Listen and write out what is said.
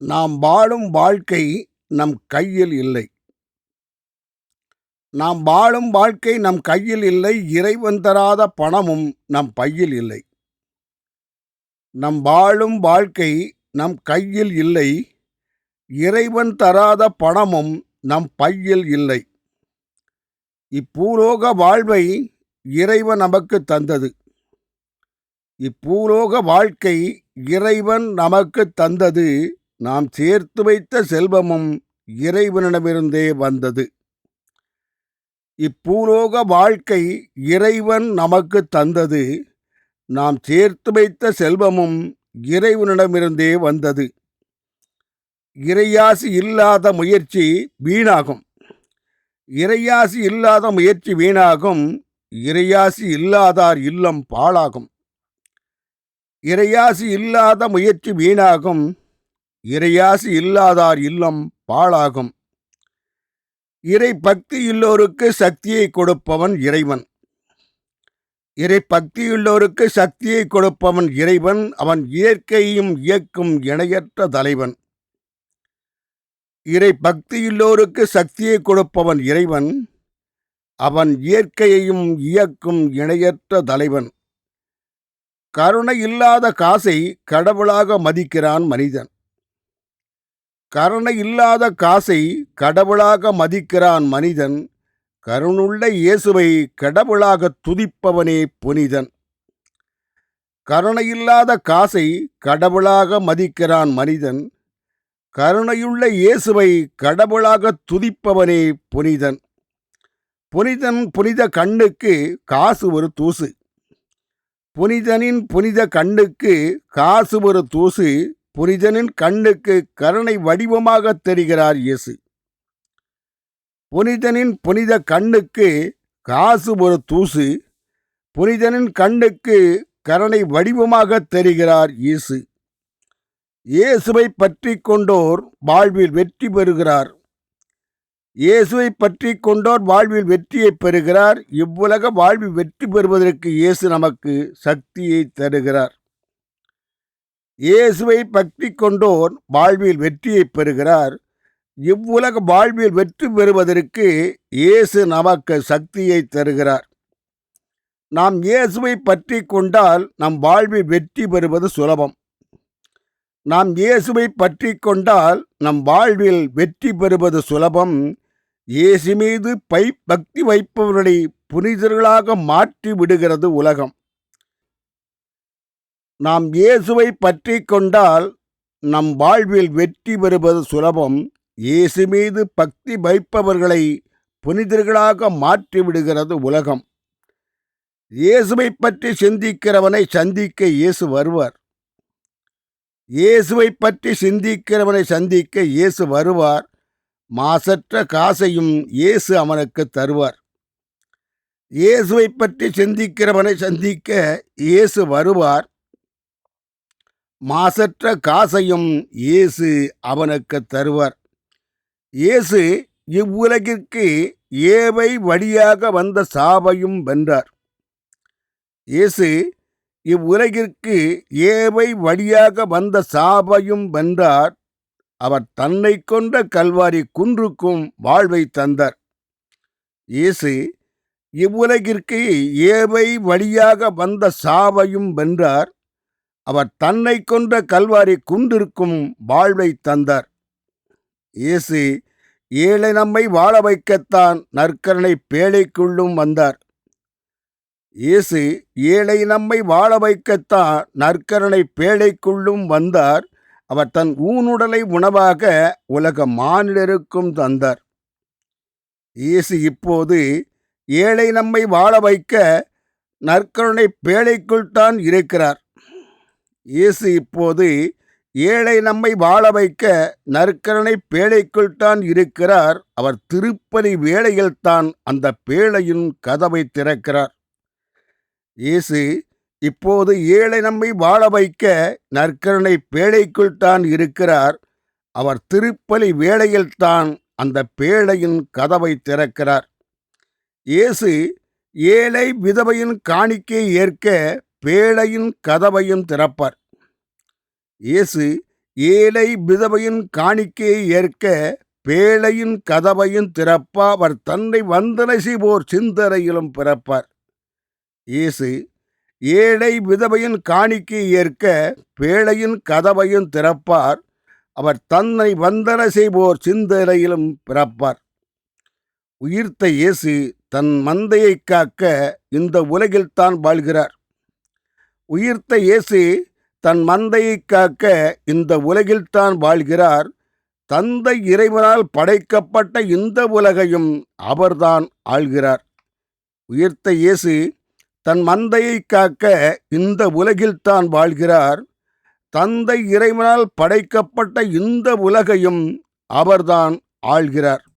நாம் வாழும் வாழ்க்கை நம் கையில் இல்லை. நாம் வாழும் வாழ்க்கை நம் கையில் இல்லை இறைவன் தராத பணமும் நம் பையில் இல்லை. நம் வாழும் வாழ்க்கை நம் கையில் இல்லை இறைவன் தராத பணமும் நம் பையில் இல்லை. இப்பூலோக வாழ்வை இறைவன் நமக்கு தந்தது. இப்பூலோக வாழ்க்கை இறைவன் நமக்கு தந்தது நாம் சேர்த்து வைத்த செல்வமும் இறைவனிடமிருந்தே வந்தது. இப்பூலோக வாழ்க்கை இறைவன் நமக்கு தந்தது. நாம் சேர்த்து வைத்த செல்வமும் இறைவனிடமிருந்தே வந்தது. இறையாசி இல்லாத முயற்சி வீணாகும். இறையாசி இல்லாத முயற்சி வீணாகும். இறையாசி இல்லாதார் இல்லம் பாழாகும். இறையாசி இல்லாத முயற்சி வீணாகும். இறையாசி இல்லாதார் இல்லம் பாழாகும். இறை பக்தியுள்ளோருக்கு சக்தியை கொடுப்பவன் இறைவன். இறை பக்தியுள்ளோருக்கு சக்தியை கொடுப்பவன் இறைவன் அவன் இயற்கையும் இயக்கும் இணையற்ற தலைவன். இறை பக்தியுள்ளோருக்கு சக்தியை கொடுப்பவன் இறைவன் அவன் இயற்கையையும் இயக்கும் இணையற்ற தலைவன். கருணை இல்லாத காசை கடவுளாக மதிக்கிறான் மனிதன். கருணை இல்லாத காசை கடவுளாக மதிக்கிறான் மனிதன் கருணுள்ள இயேசுவை கடவுளாக துதிப்பவனே புனிதன். கருணையில்லாத காசை கடவுளாக மதிக்கிறான் மனிதன் கருணையுள்ள இயேசுவை கடவுளாக துதிப்பவனே புனிதன். புனிதன் புனித கண்ணுக்கு காசு ஒரு தூசு. புனிதனின் புனித கண்ணுக்கு காசு ஒரு தூசு புனிதனின் கண்ணுக்கு கருணை வடிவமாக தெரிகிறார் இயேசு. புனிதனின் புனித கண்ணுக்கு காசு ஒரு தூசு புனிதனின் கண்ணுக்கு கருணை வடிவமாக தெரிகிறார் இயேசு. இயேசுவை பற்றி கொண்டோர் வாழ்வில் வெற்றி பெறுகிறார். இயேசுவை பற்றி கொண்டோர் வாழ்வில் வெற்றியை பெறுகிறார். இவ்வுலக வாழ்வில் வெற்றி பெறுவதற்கு இயேசு நமக்கு சக்தியை தருகிறார். இயேசுவை பக்தி கொண்டோர் வாழ்வில் வெற்றியை பெறுகிறார். இவ்வுலக வாழ்வில் வெற்றி பெறுவதற்கு இயேசு நமக்கு சக்தியை தருகிறார். நாம் இயேசுவை பற்றி கொண்டால் நம் வாழ்வில் வெற்றி பெறுவது சுலபம். நாம் இயேசுவை பற்றி கொண்டால் நம் வாழ்வில் வெற்றி பெறுவது சுலபம். இயேசு மீது பை பக்தி வைப்பவர்களை புனிதர்களாக மாற்றி விடுகிறது உலகம். நாம் இயேசுவை பற்றி கொண்டால் நம் வாழ்வில் வெற்றி பெறுவது சுலபம். இயேசு மீது பக்தி வைப்பவர்களை புனிதர்களாக மாற்றி விடுகிறது உலகம். இயேசுவை பற்றி சிந்திக்கிறவனை சந்திக்க இயேசு வருவார். இயேசுவை பற்றி சிந்திக்கிறவனை சந்திக்க இயேசு வருவார். மாசற்ற காசையும் இயேசு அவனுக்கு தருவார். இயேசுவை பற்றி சிந்திக்கிறவனை சந்திக்க இயேசு வருவார். மாசற்ற காசையும் இயேசு அவனுக்கு தருவார். இயேசு இவ்வுலகிற்கு ஏவை வழியாக வந்த சாவையும் வென்றார். இயேசு இவ்வுலகிற்கு ஏவை வழியாக வந்த சாவையும் வென்றார். அவர் தன்னை கொண்ட கல்வாரி குன்றுக்கும் வாழ்வை தந்தார். இயேசு இவ்வுலகிற்கு ஏவை வழியாக வந்த சாவையும் வென்றார். அவர் தன்னை கொன்ற கல்வாரி குன்றிருக்கும் வாழ்வை தந்தார். இயேசு ஏழை நம்மை வாழ வைக்கத்தான் நற்கரனை பேழைக்குள்ளும் வந்தார். இயேசு ஏழை நம்மை வாழ வைக்கத்தான் நற்கரனை பேழைக்குள்ளும் வந்தார். அவர் தன் ஊனுடலை உணவாக உலக மானிடருக்கும் தந்தார். இயேசு இப்போது ஏழை நம்மை வாழ வைக்க நற்கருணை பேழைக்குள் தான் இருக்கிறார். இயேசு இப்போது ஏழை நம்மை வாழ வைக்க நற்கருணை பேழைக்குள் தான் இருக்கிறார். அவர் திருப்பலி வேளையில் தான் அந்த பேழையின் கதவை திறக்கிறார். இயேசு இப்போது ஏழை நம்மை வாழ வைக்க நற்கரனை பேழைக்குள் தான் இருக்கிறார். அவர் திருப்பலி வேளையில் தான் அந்த பேழையின் கதவை திறக்கிறார். இயேசு ஏழை விதவையின் காணிக்கை ஏற்க பேழையின் கதவையும் திறப்பார். இயேசு ஏழை விதவையின் காணிக்கையை ஏற்க பேழையின் கதவையும் திறப்பா அவர் தன்னை வந்தனை செய்வோர் சிந்தனையிலும் பிறப்பார். இயேசு ஏழை விதவையின் காணிக்கையை ஏற்க பேழையின் கதவையும் திறப்பார் அவர் தன்னை வந்தன செய்வோர் சிந்தனையிலும் பிறப்பார். உயிர்த்த இயேசு தன் மந்தையை காக்க இந்த உலகில்தான் வாழ்கிறார். உயிர்த்த இயேசு தன் மந்தையை காக்க இந்த உலகில்தான் வாழ்கிறார். தந்தை இறைவனால் படைக்கப்பட்ட இந்த உலகையும் அவர்தான் ஆள்கிறார். உயிர்த்த இயேசு தன் மந்தையை காக்க இந்த உலகில்தான் வாழ்கிறார். தந்தை இறைவனால் படைக்கப்பட்ட இந்த உலகையும் அவர்தான் ஆள்கிறார்.